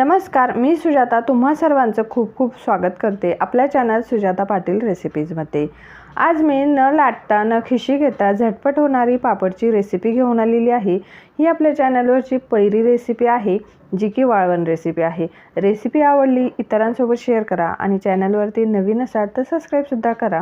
नमस्कार मी सुजाता तुम्हा सर्वांचं खूप खूप स्वागत करते आपल्या चॅनल सुजाता पाटील रेसिपीजमध्ये आज मी न लाटता न खिशी घेता झटपट होणारी पापडची रेसिपी घेऊन आलेली आहे. ही आपल्या चॅनलवरची पहिली रेसिपी आहे जी की वाळवण रेसिपी आहे. रेसिपी आवडली इतरांसोबत शेअर करा आणि चॅनलवरती नवीन असाल तर सबस्क्राईबसुद्धा करा.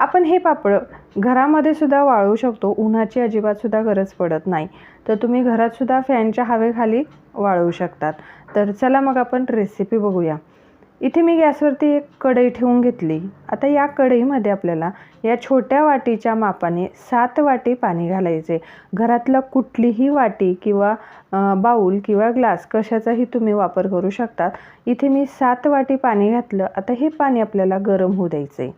आपण हे पापड घरामध्ये सुद्धा वाळवू शकतो. उन्हाची अजिबातसुद्धा गरज पडत नाही. तर तुम्ही घरातसुद्धा फॅनच्या हवेखाली वाळवू शकतात. तर चला मग आपण रेसिपी बघूया. इथे मी गॅसवरती एक कढई ठेवून घेतली. आता या कढईमध्ये आपल्याला या छोट्या वाटीच्या मापाने सात वाटी पाणी घालायचे. घरातलं कुठलीही वाटी किंवा बाऊल किंवा ग्लास कशाचाही तुम्ही वापर करू शकतात. इथे मी सात वाटी पाणी घातलं. आता हे पाणी आपल्याला गरम होऊ द्यायचं आहे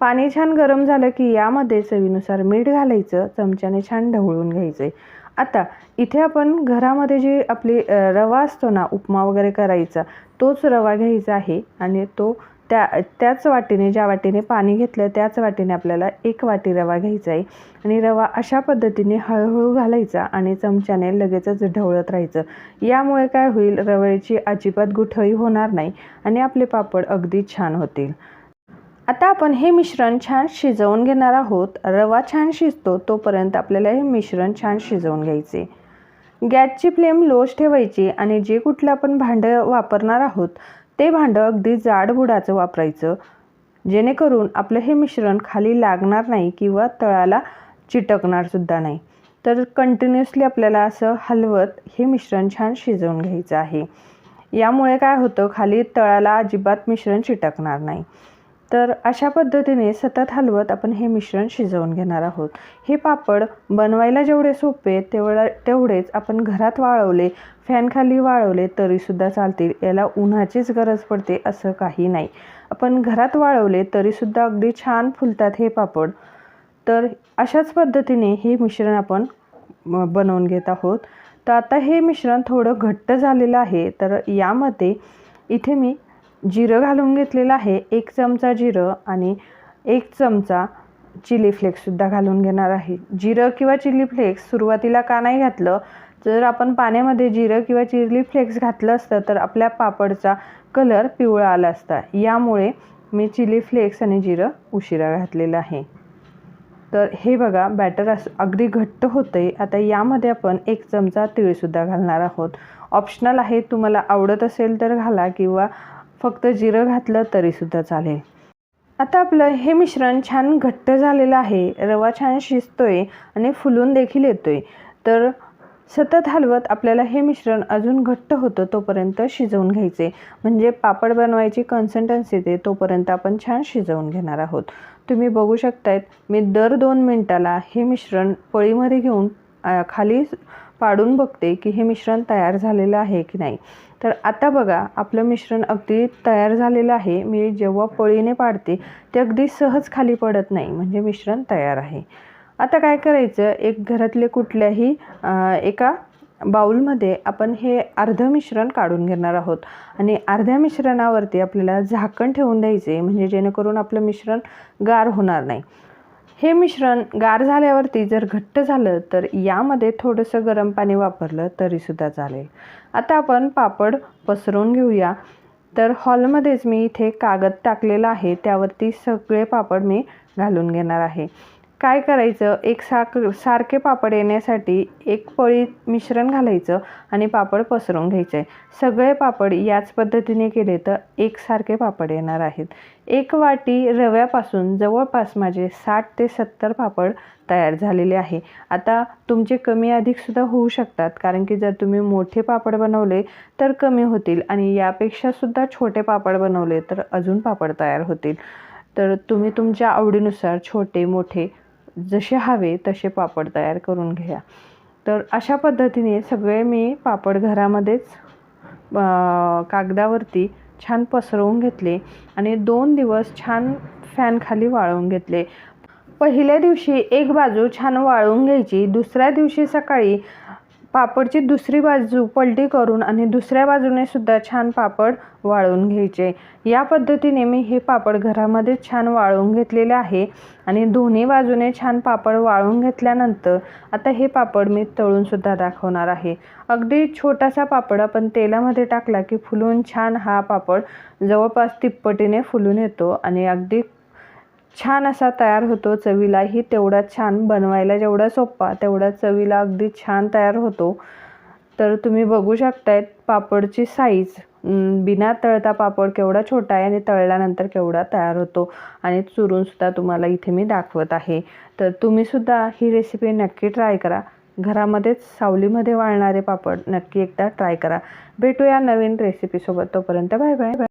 पाणी छान गरम झालं की यामध्ये चवीनुसार मीठ घालायचं चमच्याने छान ढवळून घ्यायचं. आहे आता इथे आपण घरामध्ये जे आपली रवा असतो ना उपमा वगैरे करायचा तोच रवा घ्यायचा आहे आणि तो त्या त्याच वाटीने ज्या वाटीने पाणी घेतलं त्याच वाटीने आपल्याला एक वाटी रवा घ्यायचा आहे. आणि रवा अशा पद्धतीने हळूहळू घालायचा आणि चमच्याने लगेचच ढवळत राहायचं. यामुळे काय होईल रव्याची अजिबात गुठळी होणार नाही आणि आपले पापड अगदी छान होतील. आता आपण हे मिश्रण छान शिजवून घेणार आहोत. रवा छान शिजतो तोपर्यंत आपल्याला हे मिश्रण छान शिजवून घ्यायचे. गॅसची फ्लेम लोज ठेवायची आणि जे कुठलं आपण भांडं वापरणार आहोत ते भांडं अगदी जाड बुडाचं वापरायचं. जेणेकरून आपलं हे मिश्रण खाली लागणार नाही किंवा तळाला चिटकणार सुद्धा नाही. तर कंटिन्युअसली आपल्याला असं हलवत हे मिश्रण छान शिजवून घ्यायचं आहे. यामुळे काय होतं खाली तळाला अजिबात मिश्रण चिटकणार नाही. तर अशा पद्धतीने सतत हलवत आपण हे मिश्रण शिजवून घेणार आहोत. हे पापड बनवायला जेवढे सोपे तेवढं तेवढेच आपण घरात वाळवले फॅनखाली वाळवले तरीसुद्धा चालतील. याला उन्हाचीच गरज पडते असं काही नाही. आपण घरात वाळवले तरीसुद्धा अगदी छान फुलतात हे पापड. तर अशाच पद्धतीने हे मिश्रण आपण बनवून घेत आहोत. तर आता हे मिश्रण थोडं घट्ट झालेलं आहे. तर यामध्ये इथे मी जिरं घालून घेतलेलं आहे. एक चमचा जिरं आणि एक चमचा चिली फ्लेक्ससुद्धा घालून घेणार आहे. जिरं किंवा चिली फ्लेक्स सुरुवातीला का नाही घातलं? जर आपण पाण्यामध्ये जिरं किंवा चिली फ्लेक्स घातलं असतं तर आपल्या पापडचा कलर पिवळा आला असता. यामुळे मी चिली फ्लेक्स आणि जिरं उशिरा घातलेलं आहे. तर हे बघा बॅटर असं अगदी घट्ट होतं आहे आता यामध्ये आपण एक चमचा तिळसुद्धा घालणार आहोत. ऑप्शनल आहे तुम्हाला आवडत असेल तर घाला किंवा फक्त जिरं घातलं तरीसुद्धा चालेल. आता आपलं हे मिश्रण छान घट्ट झालेलं आहे. रवा छान शिजतोय आणि फुलून देखील येतोय. तर सतत हलवत आपल्याला हे मिश्रण अजून घट्ट होतं तोपर्यंत शिजवून घ्यायचे. म्हणजे पापड बनवायची कन्सिस्टन्सी ते तोपर्यंत आपण छान शिजवून घेणार आहोत. तुम्ही बघू शकतायत मी दर दोन मिनटाला हे मिश्रण पळीमध्ये घेऊन खाली पाडून बघते की हे मिश्रण तयार झालेलं आहे की नाही. तर आता बघा आपलं मिश्रण अगदी तयार झालेलं आहे. मी जेव्हा पळीने पाडते ते अगदी सहज खाली पडत नाही. म्हणजे मिश्रण तयार आहे. आता काय करायचं? एक घरातले कुठल्याही एका बाऊलमध्ये आपण हे अर्ध मिश्रण काढून घेणार आहोत. आणि अर्ध्या मिश्रणावरती आपल्याला झाकण ठेवून द्यायचे म्हणजे जेणेकरून आपलं मिश्रण गार होणार नाही. हे मिश्रण गार झाल्यावरती जर घट्ट झालं तर यामध्ये थोडंसं गरम पाणी वापरलं तरीसुद्धा चालेल. आता आपण पापड पसरवून घेऊया. तर हॉलमध्येच मी इथे कागद टाकलेला आहे त्यावरती सगळे पापड मी घालून घेणार आहे. काय करायचं? एक साक सारखे पापड येण्यासाठी एक पळी मिश्रण घालायचं आणि पापड पसरून घ्यायचे. सगळे पापड याच पद्धतीने केले तर एकसारखे पापड येणार आहेत. एक वाटी रव्यापासून जवळपास माझे साठ ते सत्तर पापड तयार झालेले आहे. आता तुमचे कमी अधिकसुद्धा होऊ शकतात कारण की जर तुम्ही मोठे पापड बनवले तर कमी होतील आणि यापेक्षासुद्धा छोटे पापड बनवले तर अजून पापड तयार होतील. तर तुम्ही तुमच्या आवडीनुसार छोटे मोठे जसे हवे तसे पापड तयार करून घ्या. तर अशा पद्धतीने सगळे मी पापड घरामध्येच कागदावरती छान पसरवून घेतले आणि दोन दिवस छान फॅनखाली वाळवून घेतले. पहिल्या दिवशी एक बाजू छान वाळवून घ्यायची दुसऱ्या दिवशी सकाळी पापडची दुसरी बाजू पलटी करून आणि दुसऱ्या बाजूने सुद्धा छान पापड वाळवून घ्यायचे. या पद्धतीने मी हे पापड घरामध्ये छान वाळवून घेतलेले आहे आणि दोन्ही बाजूने छान पापड वाळवून घेतल्यानंतर आता हे पापड मी तळूनसुद्धा दाखवणार आहे. अगदी छोटासा पापड आपण तेलामध्ये टाकला की फुलून छान हा पापड जवळपास तिप्पटीने फुलून येतो आणि अगदी छान असा तयार होतो. चवीलाही तेवढा छान बनवायला जेवढा सोपा तेवढा चवीला अगदी छान तयार होतो. तर तुम्ही बघू शकतायत पापडची साईज बिना तळता पापड केवढा छोटा आहे आणि तळल्यानंतर केवढा तयार होतो. आणि चुरूनसुद्धा तुम्हाला इथे मी दाखवत आहे. तर तुम्हीसुद्धा ही रेसिपी नक्की ट्राय करा. घरामध्येच सावलीमध्ये वाळणारे पापड नक्की एकदा ट्राय करा. भेटूया नवीन रेसिपीसोबत तोपर्यंत बाय बाय बाय